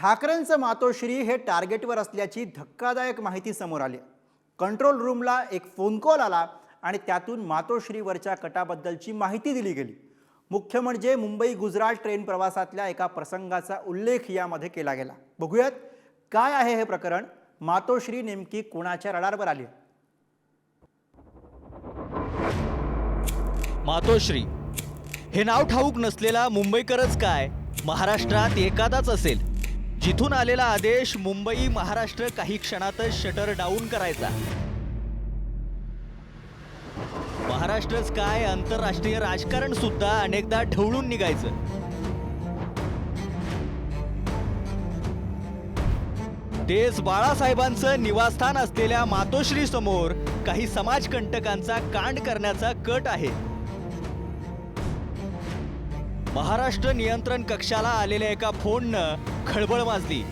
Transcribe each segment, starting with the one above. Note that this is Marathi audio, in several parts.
ठाकरेंचं मातोश्री हे टार्गेटवर असल्याची धक्कादायक माहिती समोर आली. कंट्रोल रूमला एक फोन कॉल आला आणि त्यातून मातोश्रीवरच्या कटाबद्दलची माहिती दिली गेली. मुख्य म्हणजे मुंबई गुजरात ट्रेन प्रवासातल्या एका प्रसंगाचा उल्लेख यामध्ये केला गेला. बघूयात काय आहे हे प्रकरण? मातोश्री नेमकी कोणाच्या रडारवर आली? मातोश्री हे नाव ठाऊक नसलेला मुंबईकरच काय? महाराष्ट्रात एखादाच असेल. जिथून आलेला आदेश मुंबई महाराष्ट्र काही क्षणातच शटर डाऊन करायचा. महाराष्ट्रच काय आंतरराष्ट्रीय राजकारण सुद्धा अनेकदा ढवळून निघायचं. तेच बाळासाहेबांचं निवासस्थान असलेल्या मातोश्री समोर काही समाजकंटकांचा कांड करण्याचा कट आहे. महाराष्ट्र नियंत्रण कक्षाला आलेल्या एका फोननं खळबळ माजली.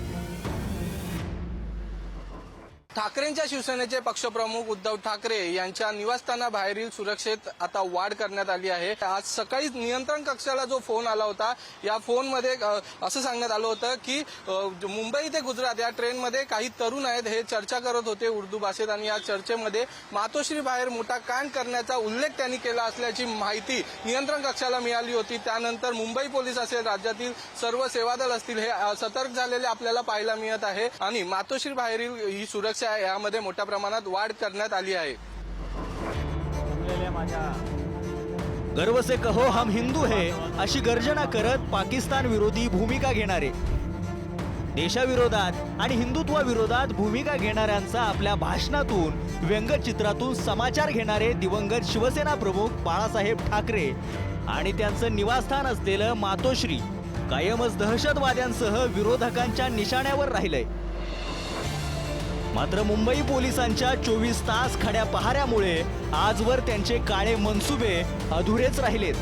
ठाकरेंच्या शिवसेनेचे पक्षप्रमुख उद्धव ठाकरे यांच्या निवासस्थानाबाहेरील सुरक्षेत आता वाढ करण्यात आली आहे. आज सकाळी नियंत्रण कक्षाला जो फोन आला होता या फोनमध्ये असं सांगण्यात आलं होतं की मुंबई ते गुजरात या ट्रेनमध्ये काही तरुण आहेत हे चर्चा करत होते उर्दू भाषेत आणि या चर्चेमध्ये मातोश्री बाहेर मोठा कांड करण्याचा उल्लेख त्यांनी केला असल्याची माहिती नियंत्रण कक्षाला मिळाली होती. त्यानंतर मुंबई पोलीस असेल राज्यातील सर्व सेवादल असतील हे सतर्क झालेले आपल्याला पाहायला मिळत आहे. आणि मातोश्री बाहेरील ही सुरक्षा संख्या यामध्ये मोठ्या प्रमाणात वाढ करण्यात आली आहे. गर्व से कहो हम हिंदू है अशी गर्जना करत पाकिस्तान विरोधी भूमिका घेणारे. देशाविरोधात आणि हिंदुत्वाविरोधात भूमिका घेणाऱ्यांचा आपल्या भाषणातून व्यंगचित्रातून समाचार घेणारे दिवंगत शिवसेना प्रमुख बाळासाहेब ठाकरे आणि त्यांचं निवासस्थान असलेलं मातोश्री कायमच दहशतवाद्यांसह विरोधकांच्या निशाण्यावर राहिलंय. मात्र मुंबई पोलिसांच्या चोवीस तास खड्या पहाऱ्यामुळे आजवर त्यांचे काळे मनसुबे अधुरेच राहिलेत.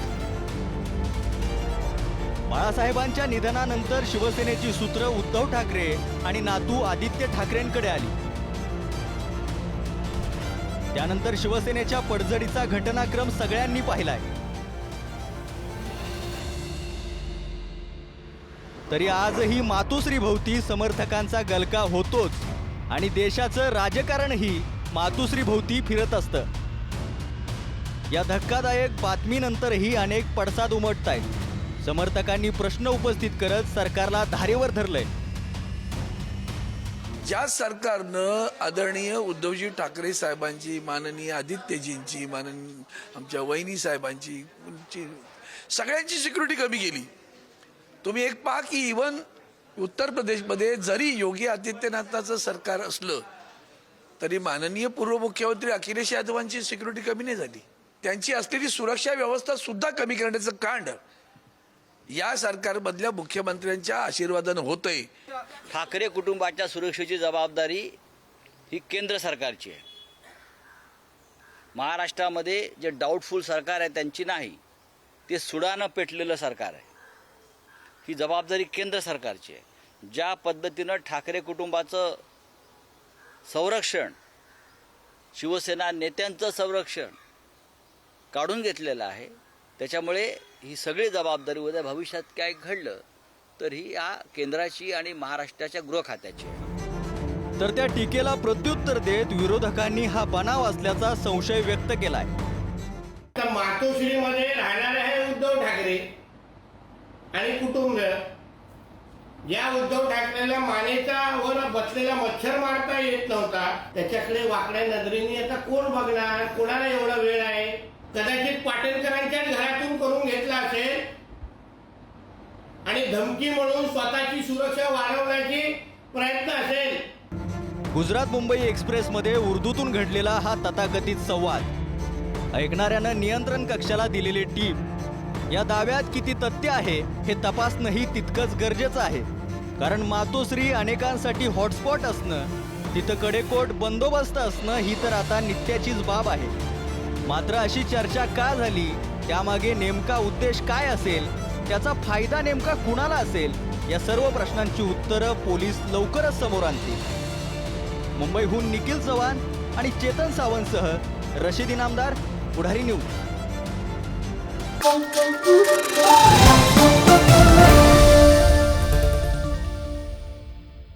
बाळासाहेबांच्या निधनानंतर शिवसेनेची सूत्र उद्धव ठाकरे आणि नातू आदित्य ठाकरेंकडे आली. त्यानंतर शिवसेनेच्या पडझडीचा घटनाक्रम सगळ्यांनी पाहिलाय. तरी आजही मातोश्रीभोवती समर्थकांचा गलका होतोच. आणि देशाचं राजकारणही मातुश्रीभोवती फिरत असतं. या धक्कादायक बातमीनंतरही अनेक पडसाद उमटत आहेत समर्थकांनी प्रश्न उपस्थित करत सरकारला धारेवर धरलंय. ज्या सरकारनं आदरणीय उद्धवजी ठाकरे साहेबांची माननीय आदित्यजींची माननीय आमच्या वहिनी साहेबांची सगळ्यांची सिक्युरिटी कमी केली. तुम्ही एक पहा की इवन उत्तर प्रदेशमध्ये जरी योगी आदित्यनाथाचं सरकार असलं तरी माननीय पूर्व मुख्यमंत्री अखिलेश यादवांची सिक्युरिटी कमी नाही झाली. त्यांची असलेली सुरक्षा व्यवस्था सुद्धा कमी करण्याचं कांड या सरकारमधल्या मुख्यमंत्र्यांच्या आशीर्वादानं होतंय. ठाकरे कुटुंबाच्या सुरक्षेची जबाबदारी ही केंद्र सरकारची आहे. महाराष्ट्रामध्ये जे डाऊटफुल सरकार आहे त्यांची नाही ते सुडानं पेटलेलं सरकार आहे. ही जबाबदारी केंद्र सरकारची आहे. ज्या पद्धतीनं ठाकरे कुटुंबाचं संरक्षण शिवसेना नेत्यांचं संरक्षण काढून घेतलेलं आहे त्याच्यामुळे ही सगळी जबाबदारी उद्या भविष्यात काय घडलं तर ही या केंद्राची आणि महाराष्ट्राच्या गृह खात्याची आहे. तर त्या टीकेला प्रत्युत्तर देत विरोधकांनी हा बनाव असल्याचा संशय व्यक्त केलाय. तर मातोश्रीमध्ये राहणारे आहे उद्धव ठाकरे आणि कुटुंब या उद्धव ठाकरेला मानेचा वर बसलेला मच्छर मारता येत नव्हता त्याच्याकडे वाकड्या नजरेने आता कोण बघणार? कोणाला एवढा वेळ आहे? कदाचित पाटणकरांच्याच घरातून करून घेतला असेल. आणि धमकी म्हणून स्वतःची सुरक्षा वाढवण्याची प्रयत्न असेल. गुजरात मुंबई एक्सप्रेसमध्ये उर्दूतून घडलेला हा तथाकथित संवाद. ऐकणाऱ्यानं नियंत्रण कक्षाला दिलेली टीप या दाव्यात किती तथ्य आहे हे तपासणंही तितकंच गरजेचं आहे. कारण मातोश्री अनेकांसाठी हॉटस्पॉट असणं तिथं कडेकोट बंदोबस्त असणं ही तर आता नित्याचीच बाब आहे. मात्र अशी चर्चा का झाली? त्यामागे नेमका उद्देश काय असेल? त्याचा फायदा नेमका कुणाला असेल? या सर्व प्रश्नांची उत्तरं पोलीस लवकरच समोर आणतील. मुंबईहून निखिल चव्हाण आणि चेतन सावंतसह रशीद इनामदार पुढारी न्यूज.